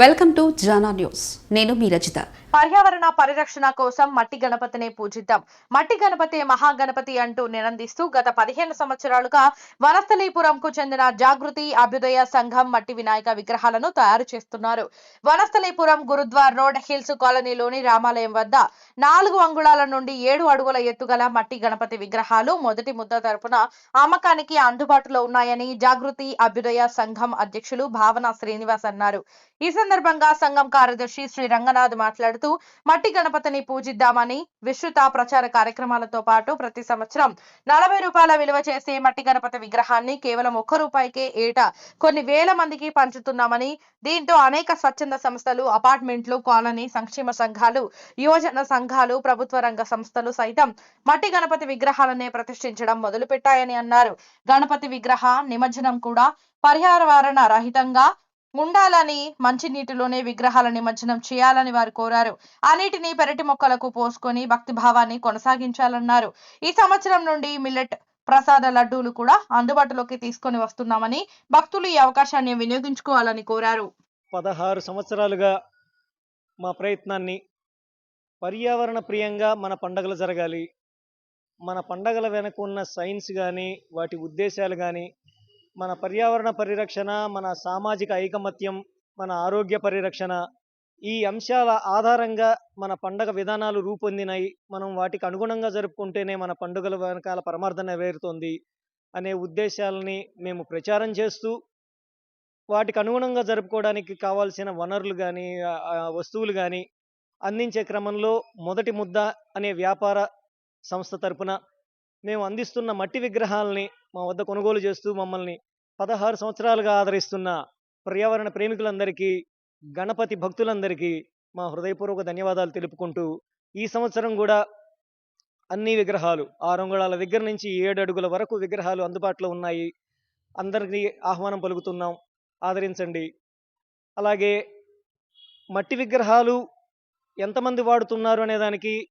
Welcome to Jana news. నేను మీ రచిత. పర్యావరణ పరిరక్షణ కోసం మట్టి గణపతిని పూజిద్దాం. మట్టి గణపతి మహాగణపతి అంటూ నినందిస్తూ గత పదిహేను సంవత్సరాలుగా వనస్థలీపురంకు చెందిన జాగృతి అభ్యుదయ సంఘం మట్టి వినాయక విగ్రహాలను తయారు చేస్తున్నారు. వనస్థలీపురం గురుద్వార్ రోడ్ హిల్స్ కాలనీలోని రామాలయం వద్ద నాలుగు అంగుళాల నుండి ఏడు అడుగుల ఎత్తుగల మట్టి గణపతి విగ్రహాలు మొదటి ముద్ద తరపున అమ్మకానికి అందుబాటులో ఉన్నాయని జాగృతి అభ్యుదయ సంఘం అధ్యక్షులు భావన శ్రీనివాస్ అన్నారు. ఈ సందర్భంగా సంఘం కార్యదర్శి శ్రీ రంగనాథ్ మాట్లాడుతూ మట్టి గణపతిని పూజిద్దామని విస్తృత ప్రచార కార్యక్రమాలతో పాటు ప్రతి సంవత్సరం నలభై రూపాయల విలువ చేసే మట్టి గణపతి విగ్రహాన్ని కేవలం ఒక్క రూపాయికే ఏటా కొన్ని వేల మందికి పంచుతున్నామని దీంతో అనేక స్వచ్ఛంద సంస్థలు అపార్ట్మెంట్లు కాలనీ సంక్షేమ సంఘాలు యువజన సంఘాలు ప్రభుత్వ రంగ సంస్థలు సైతం మట్టి గణపతి విగ్రహాలనే ప్రతిష్ఠించడం మొదలుపెట్టాయని అన్నారు. గణపతి విగ్రహ నిమజ్జనం కూడా పర్యావరణ రహితంగా ఉండాలని మంచినీటిలోనే విగ్రహాల నిమజ్జనం చేయాలని వారు కోరారు. ఆ నీటిని పెరటి మొక్కలకు పోసుకొని భక్తి భావాన్ని కొనసాగించాలన్నారు. ఈ సంవత్సరం నుండి మిల్లెట్ ప్రసాద లడ్డూలు కూడా అందుబాటులోకి తీసుకొని వస్తున్నామని భక్తులు ఈ అవకాశాన్ని వినియోగించుకోవాలని కోరారు. పదహారు సంవత్సరాలుగా మా ప్రయత్నాన్ని పర్యావరణ ప్రియంగా మన పండగలు జరగాలి. మన పండగల వెనక ఉన్న సైన్స్ కానీ వాటి ఉద్దేశాలు కానీ మన పర్యావరణ పరిరక్షణ మన సామాజిక ఐకమత్యం మన ఆరోగ్య పరిరక్షణ ఈ అంశాల ఆధారంగా మన పండగ విధానాలు రూపొందినాయి మనం వాటికి అనుగుణంగా జరుపుకుంటేనే మన పండుగల వెనకాల పరమార్థం నెరవేరుతోంది అనే ఉద్దేశాలని మేము ప్రచారం చేస్తూ వాటికి అనుగుణంగా జరుపుకోవడానికి కావాల్సిన వనరులు కానీ వస్తువులు కానీ అందించే క్రమంలో మొదటి ముద్ద అనే వ్యాపార సంస్థ తరపున మేము అందిస్తున్న మట్టి విగ్రహాలని మా వద్ద కొనుగోలు చేస్తూ మమ్మల్ని పదహారు సంవత్సరాలుగా ఆదరిస్తున్న పర్యావరణ ప్రేమికులందరికీ గణపతి భక్తులందరికీ మా హృదయపూర్వక ధన్యవాదాలు తెలుపుకుంటూ ఈ సంవత్సరం కూడా అన్ని విగ్రహాలు ఆరు అంగుళాల దగ్గర నుంచి ఏడు అడుగుల వరకు విగ్రహాలు అందుబాటులో ఉన్నాయి. అందరికీ ఆహ్వానం పలుకుతున్నాం. ఆదరించండి. అలాగే మట్టి విగ్రహాలు ఎంతమంది వాడుతున్నారు అనేదానికి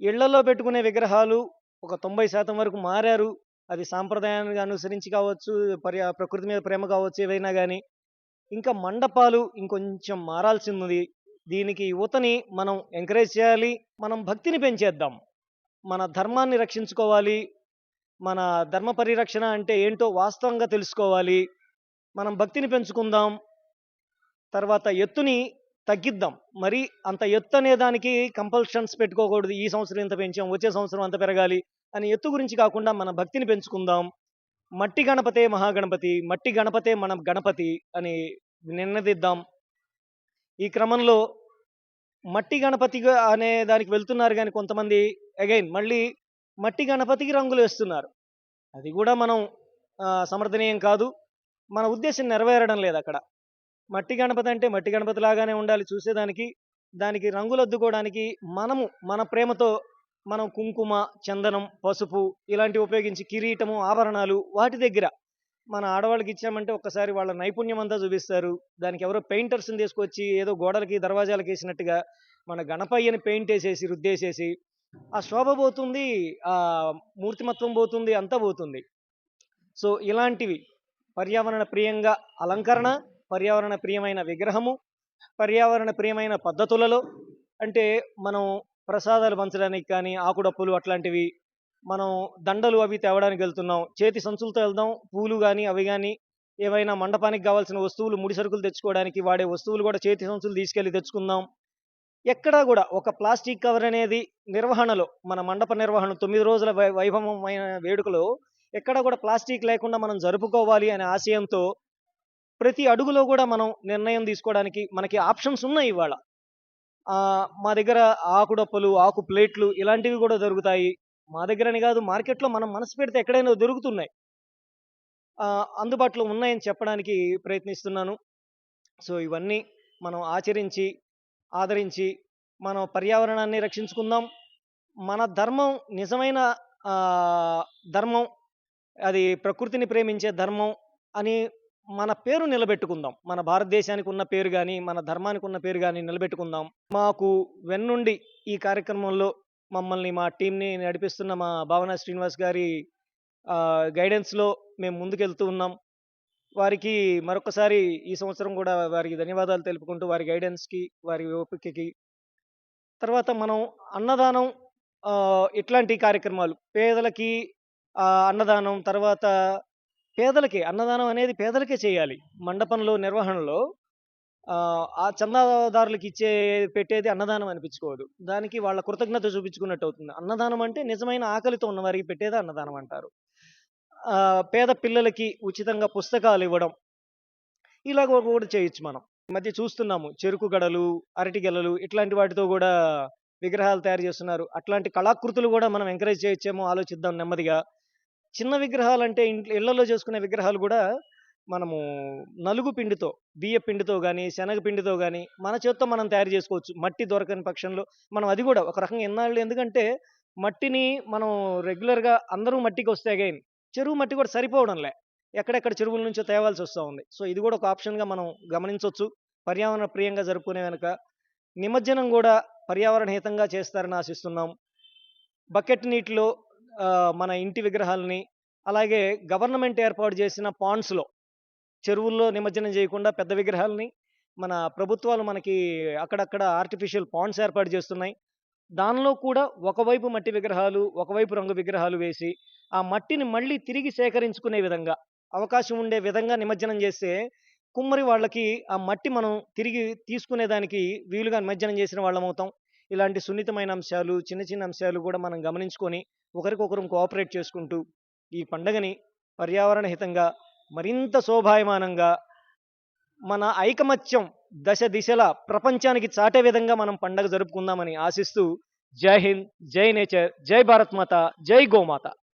ఇళ్ళలో పెట్టుకునే విగ్రహాలు ఒక తొంభై శాతం వరకు మారారు. అది సాంప్రదాయాన్ని అనుసరించి కావచ్చు పర్యా ప్రకృతి మీద ప్రేమ కావచ్చు ఏదైనా కానీ ఇంకా మండపాలు ఇంకొంచెం మారాల్సింది. దీనికి యువతని మనం ఎంకరేజ్ చేయాలి. మనం భక్తిని పెంచేద్దాం. మన ధర్మాన్ని రక్షించుకోవాలి. మన ధర్మ పరిరక్షణ అంటే ఏంటో వాస్తవంగా తెలుసుకోవాలి. మనం భక్తిని పెంచుకుందాం. తర్వాత ఎత్తుని తగ్గిద్దాం. మరి అంత ఎత్తు అనే దానికి కంపల్షన్స్ పెట్టుకోకూడదు. ఈ సంవత్సరం ఇంత పెంచాం వచ్చే సంవత్సరం అంత పెరగాలి. అని ఎత్తు గురించి కాకుండా మన భక్తిని పెంచుకుందాం. మట్టి గణపతే మహాగణపతి మట్టి గణపతే మన గణపతి అని నిన్నదిద్దాం ఈ క్రమంలో మట్టి గణపతిగా అనే దానికి వెళ్తున్నారు కానీ కొంతమంది అగైన్ మళ్ళీ మట్టి గణపతికి రంగులు వేస్తున్నారు. అది కూడా మనం సమర్థనీయం కాదు. మన ఉద్దేశం నెరవేరడం లేదు అక్కడ. మట్టి గణపతి అంటే మట్టి గణపతి లాగానే ఉండాలి చూసేదానికి. దానికి రంగులు అద్దుకోవడానికి మనము మన ప్రేమతో మనం కుంకుమ చందనం పసుపు ఇలాంటివి ఉపయోగించి కిరీటము ఆభరణాలు వాటి దగ్గర మన ఆడవాళ్ళకి ఇచ్చామంటే ఒక్కసారి వాళ్ళ నైపుణ్యం అంతా చూపిస్తారు. దానికి ఎవరో పెయింటర్స్ని తీసుకొచ్చి ఏదో గోడలకి దర్వాజాలకి వేసినట్టుగా మన గణపయ్యని పెయింట్ వేసేసి రుద్దేసేసి ఆ శోభ పోతుంది ఆ మూర్తిమత్వం పోతుంది అంతా పోతుంది. సో ఇలాంటివి పర్యావరణ ప్రియంగా అలంకరణ పర్యావరణ ప్రియమైన విగ్రహము పర్యావరణ ప్రియమైన పద్ధతులలో అంటే మనం ప్రసాదాలు పంచడానికి కానీ ఆకుడప్పులు అట్లాంటివి మనం దండలు అవి తేవడానికి వెళ్తున్నాం. చేతి సంచులతో వెళ్దాం. పూలు కానీ అవి కానీ ఏవైనా మండపానికి కావాల్సిన వస్తువులు ముడి సరుకులు తెచ్చుకోవడానికి వాడే వస్తువులు కూడా చేతి సంచులు తీసుకెళ్ళి తెచ్చుకుందాం. ఎక్కడా కూడా ఒక ప్లాస్టిక్ కవర్ అనేది నిర్వహణలో మన మండప నిర్వహణ తొమ్మిది రోజుల వై వైభవమైన వేడుకలో ఎక్కడ కూడా ప్లాస్టిక్ లేకుండా మనం జరుపుకోవాలి అనే ఆశయంతో ప్రతి అడుగులో కూడా మనం నిర్ణయం తీసుకోవడానికి మనకి ఆప్షన్స్ ఉన్నాయి ఇవాళ. మా దగ్గర ఆకుడప్పలు ఆకు ప్లేట్లు ఇలాంటివి కూడా దొరుకుతాయి. మా దగ్గరని కాదు మార్కెట్లో మనం మనసు పెడితే ఎక్కడైనా దొరుకుతున్నాయి. అందుబాటులో ఉన్నాయని చెప్పడానికి ప్రయత్నిస్తున్నాను. సో ఇవన్నీ మనం ఆచరించి ఆదరించి మనం పర్యావరణాన్ని రక్షించుకుందాం. మన ధర్మం నిజమైన ధర్మం అది ప్రకృతిని ప్రేమించే ధర్మం అని మన పేరు నిలబెట్టుకుందాం. మన భారతదేశానికి ఉన్న పేరు కానీ మన ధర్మానికి ఉన్న పేరు కానీ నిలబెట్టుకుందాం. మాకు వెన్నుండి ఈ కార్యక్రమంలో మమ్మల్ని మా టీంని నడిపిస్తున్న మా భావన శ్రీనివాస్ గారి గైడెన్స్లో మేము ముందుకెళ్తూ ఉన్నాం. వారికి మరొకసారి ఈ సంవత్సరం కూడా వారికి ధన్యవాదాలు తెలుపుకుంటూ వారి గైడెన్స్కి వారి ఓపికకి. తర్వాత మనం అన్నదానం ఇట్లాంటి కార్యక్రమాలు. పేదలకి అన్నదానం తర్వాత పేదలకి అన్నదానం అనేది పేదలకే చేయాలి. మండపంలో నిర్వహణలో ఆ, చందాదారులకు ఇచ్చే పెట్టేది అన్నదానం అనిపించుకోదు దానికి వాళ్ళ కృతజ్ఞత చూపించుకున్నట్టు అవుతుంది. అన్నదానం అంటే నిజమైన ఆకలితో ఉన్న వారికి పెట్టేది అన్నదానం అంటారు. పేద పిల్లలకి ఉచితంగా పుస్తకాలు ఇవ్వడం ఇలాగ కూడా చేయొచ్చు మనం. ఈ మధ్య చూస్తున్నాము చెరుకు గడలు అరటి గెలలు ఇట్లాంటి వాటితో కూడా విగ్రహాలు తయారు చేస్తున్నారు. అట్లాంటి కళాకృతులు కూడా మనం ఎంకరేజ్ చేయొచ్చేమో ఆలోచిద్దాం నెమ్మదిగా. చిన్న విగ్రహాలు అంటే ఇంట్లో ఇళ్ళలో చేసుకునే విగ్రహాలు కూడా మనము నలుగు పిండితో బియ్య పిండితో కానీ శనగ పిండితో కానీ మన చేత్తో మనం తయారు చేసుకోవచ్చు. మట్టి దొరకని పక్షంలో మనం అది కూడా ఒక రకంగా ఎన్నాళ్ళు ఎందుకంటే మట్టిని మనం రెగ్యులర్గా అందరూ మట్టికి వస్తే అగైన్ చెరువు మట్టి కూడా సరిపోవడంలే. ఎక్కడెక్కడ చెరువుల నుంచో తేవాల్సి వస్తూ ఉంది. సో ఇది కూడా ఒక ఆప్షన్గా మనం గమనించవచ్చు పర్యావరణ ప్రియంగా జరుపుకునే వెనుక నిమజ్జనం కూడా పర్యావరణ హితంగా చేస్తారని ఆశిస్తున్నాం. బకెట్ నీటిలో మన ఇంటి విగ్రహాలని అలాగే గవర్నమెంట్ ఏర్పాటు చేసిన పాండ్స్లో చెరువుల్లో నిమజ్జనం చేయకుండా పెద్ద విగ్రహాలని మన ప్రభుత్వాలు మనకి అక్కడక్కడ ఆర్టిఫిషియల్ పాండ్స్ ఏర్పాటు చేస్తున్నాయి. దానిలో కూడా ఒకవైపు మట్టి విగ్రహాలు ఒకవైపు రంగు విగ్రహాలు వేసి ఆ మట్టిని మళ్ళీ తిరిగి సేకరించుకునే విధంగా అవకాశం ఉండే విధంగా నిమజ్జనం చేస్తే కుమ్మరి వాళ్ళకి ఆ మట్టి మనం తిరిగి తీసుకునేదానికి వీలుగా నిమజ్జనం చేసిన వాళ్ళం అవుతాం ఇలాంటి సున్నితమైన అంశాలు చిన్న చిన్న అంశాలు కూడా మనం గమనించుకొని ఒకరికొకరు కోఆపరేట్ చేసుకుంటూ ఈ పండగని పర్యావరణ హితంగా మరింత శోభాయమానంగా మన ఐకమత్యం దశ దిశల ప్రపంచానికి చాటే విధంగా మనం పండగ జరుపుకుందామని ఆశిస్తూ జై హింద్ జై నేచర్ జై భారత్ మాత జై గోమాత.